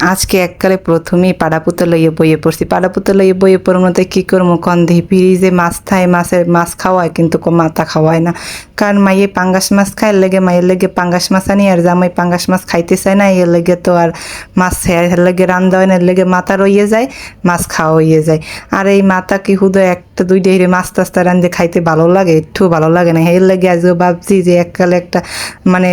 আজকে এককালে প্রথমেই পাড়াপুতো লইয়ে বইয়ে পড়ছি। পাড়াপুতো লইয়ে বইয়ে মধ্যে কী করব? কন দিই ফ্রিজে মাছ খায় মাছের মাছ খাওয়ায়, কিন্তু মাথা খাওয়ায় না। কারণ মাইয়ে পাঙ্গাস মাছ খায় লেগে মায়ের লেগে পাঙ্গাস মাছ আনি, আর জামাই পাঙ্গাস মাছ খাইতে চায় না, এর লেগে তো আর মাছ এর লেগে রান্দা হয় না, এর লেগে মাথা রইয়ে যায়, মাছ খাওয়া হইয়ে যায়। আর এই মাথা কি হুদো একটা, দুই ডেহরে মাছ টাস্তা রান্ধে খাইতে ভালো লাগে? একটু ভালো লাগে না। এর লেগে আজও ভাবছি যে এককালে একটা মানে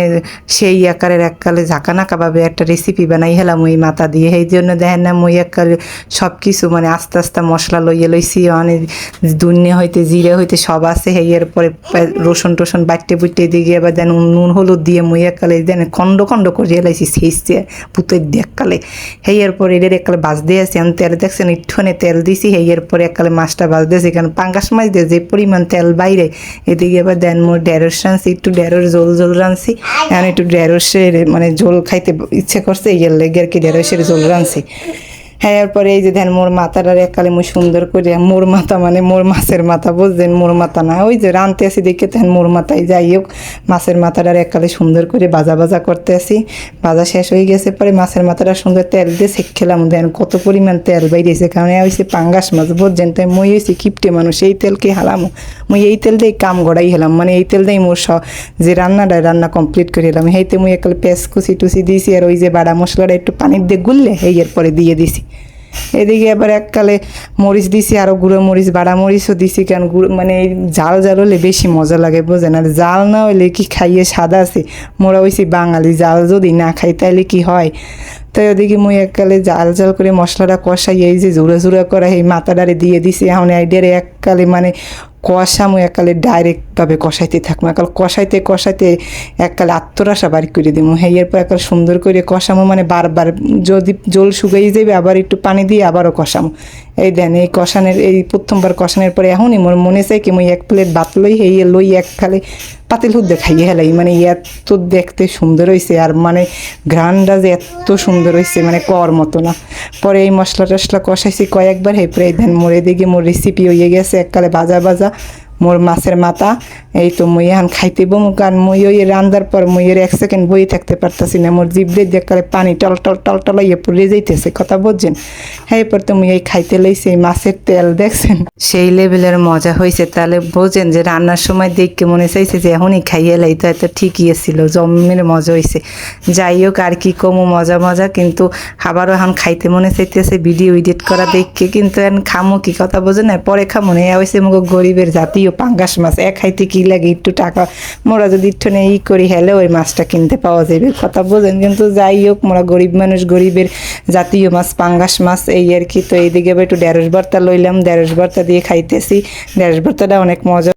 সেই আকারের এককালে ঝাঁকানা কাবাবে একটা রেসিপি বানাই হেলাম ওই মাথা দিয়ে, এই জন্য দেখেন না মই এককালে সব কিছু মানে আস্তে আস্তে মশলা লইয়ে লইছি অনেক দুনিয়া হইতে, জিরে হইতে সব আছে। সেই এর পরে রসুন টসুন বাটতে বুটতে দিয়ে এবার দেন নুন হলুদ দিয়ে মই এককালে দেন খণ্ড খণ্ড করে লাইছি সেইসে পুতের দিয়ে এককালে সেই এর পরে এদের এককালে বাজ দিয়ে আছে আমি তেল দেখছেন, একটুখানি তেল দিছি সেই এর পরে এককালে মাছটা বাজ দিয়েছি কারণ পাঙ্গাস মাছ দিয়ে যে পরিমাণ তেল বাইরে, এদিকে এবার দেন মোর ঢেঁড়স রানছি একটু ঢেঁড়স জোল জোল রানছি এখন একটু ঢেঁড়সের মানে ঝোল খাইতে ইচ্ছে করছে, এই লেগে আর কি ঢেঁড়সের ঝোল রানছি হ্যাঁ এরপরে এই যে ধ্যান মোর মাথাটার এককালে মুই সুন্দর করে মোর মাথা মানে মোর মাছের মাথা, বুঝছেন? মোর মাথা না, ওই যে রানতে আসি দেখে তেন মোর মাথায় যাই হোক, মাছের মাথাটার এককালে সুন্দর করে বাজা বাজা করতে আসি। বাজা শেষ হয়ে গেছে পরে মাছের মাথাটা সুন্দর তেল দিয়ে সেক খেলাম দেন, কত পরিমাণ তেল বাইরেছে, কারণ এ হয়েছে পাঙ্গাস মাছ, বুঝছেন? তাই মই হয়েছি কিপটে মানুষ, এই তেলকে হালাম? মুই এই তেল দিয়ে কাম গড়াই হেলাম মানে এই তেল দিয়ে মোর যে রান্নাটা, রান্না কমপ্লিট করে এলাম সেইতে মুই একালে পেঁয়াজ কুচি টুচি দিয়েছি, আর ওই যে বাড়া মশলাটা একটু পানির দিয়ে গুললে, এই এর পরে দিয়ে দিছি। এদিকে আবার এককালে মরিচ দিছি আরও গুঁড়ো মরিচ, বাড়া মরিচও দিছি, কারণ গুঁড়ো মানে জাল জাল হলে বেশি মজা লাগে, বোঝেন? আর জাল না হলে কি খাইয়ে সাদা আছে? মোরা হইছি বাঙালি জাল যদি না খাই তাহলে কি হয়? তাই ওদিকে মুই এককালে জাল জাল করে মশলাটা কষাই এই যে জোড়া জোড়া করা এই মাথাটারে দিয়ে দিছি। এখন আইডিয়ারে এককালে মানে কষা মুই এককালে ডাইরেক্টভাবে কষাইতে থাকব। একাল কষাইতে কষাইতে এককালে আত্মরাসা বাড়ি করে দিব। হ্যাঁ এরপর একাল সুন্দর করে কষামো মানে বারবার যদি জল শুকাই যাবে আবার একটু পানি দিয়ে আবারও কষামো। এই দেন, এই কষানের, এই প্রথমবার কষানোর পরে এখনই মোর মনে চাই কি, মুই এক প্লেট ভাত লই এই লই এক খালে পাতিল হুদ্দে খাইয়ে হেলাই। মানে এত দেখতে সুন্দর হয়েছে আর মানে ঘ্রানটা যে এত সুন্দর হয়েছে মানে কর মতো না। পরে এই মশলা টশলা কষাইছি, কয়েকবার হে প্রায় দেন মোরে দিকে মোর রেসিপি হয়ে গেছে, এককালে বাজা বাজা মোর মাছের মাথা, এই তো মুই এখন খাইতে বমু, কারণ মুই ওই রান্দার পর মুই এর এক সেকেন্ড বই থাকতে পারতাছি না। মোর জিভরে দেখালে পানি টল টল টল টল ইয়ে পড়ে যাইতেছে, কথা বুঝছেন? হ্যাঁ এরপর তো মুই এই খাইতে লইছি, এই মাছের তেল, দেখছেন? সেই লেভেলের মজা হয়েছে তাহলে বোঝেন যে রান্নার সময় দেখকে মনে চাইছে যে এখনই খাইয়ে লাই, তো এত ঠিকই ছিল, জম্মের মজা হয়েছে যাই হোক, আর কি কমু, মজা মজা, কিন্তু খাবারও এখন খাইতে মনে চাইতেছে, ভিডিও এডিট করা দেখকে কিন্তু এখন খামো কি, কথা বোঝে না? পরে খামো না হয়েছে মুখ গরিবের জাতীয় পাঙ্গাস মাছ, এক খাইতে কি লাগে একটু টাকা? মোরা যদি একটু নেই করি, হেলে ওই মাছটা কিনতে পাওয়া যাবে। কথা বোঝেন, কিন্তু যাই হোক, মোরা গরিব মানুষ, গরিবের জাতীয় মাছ, পাঙ্গাস মাছ, এই আর কি। তো এইদিকে একটু ঢেঁড়স বার্তা লইলাম, ঢেঁড়স বার্তা দিয়ে খাইতেছি। ঢেঁড়স বার্তাটা অনেক মজা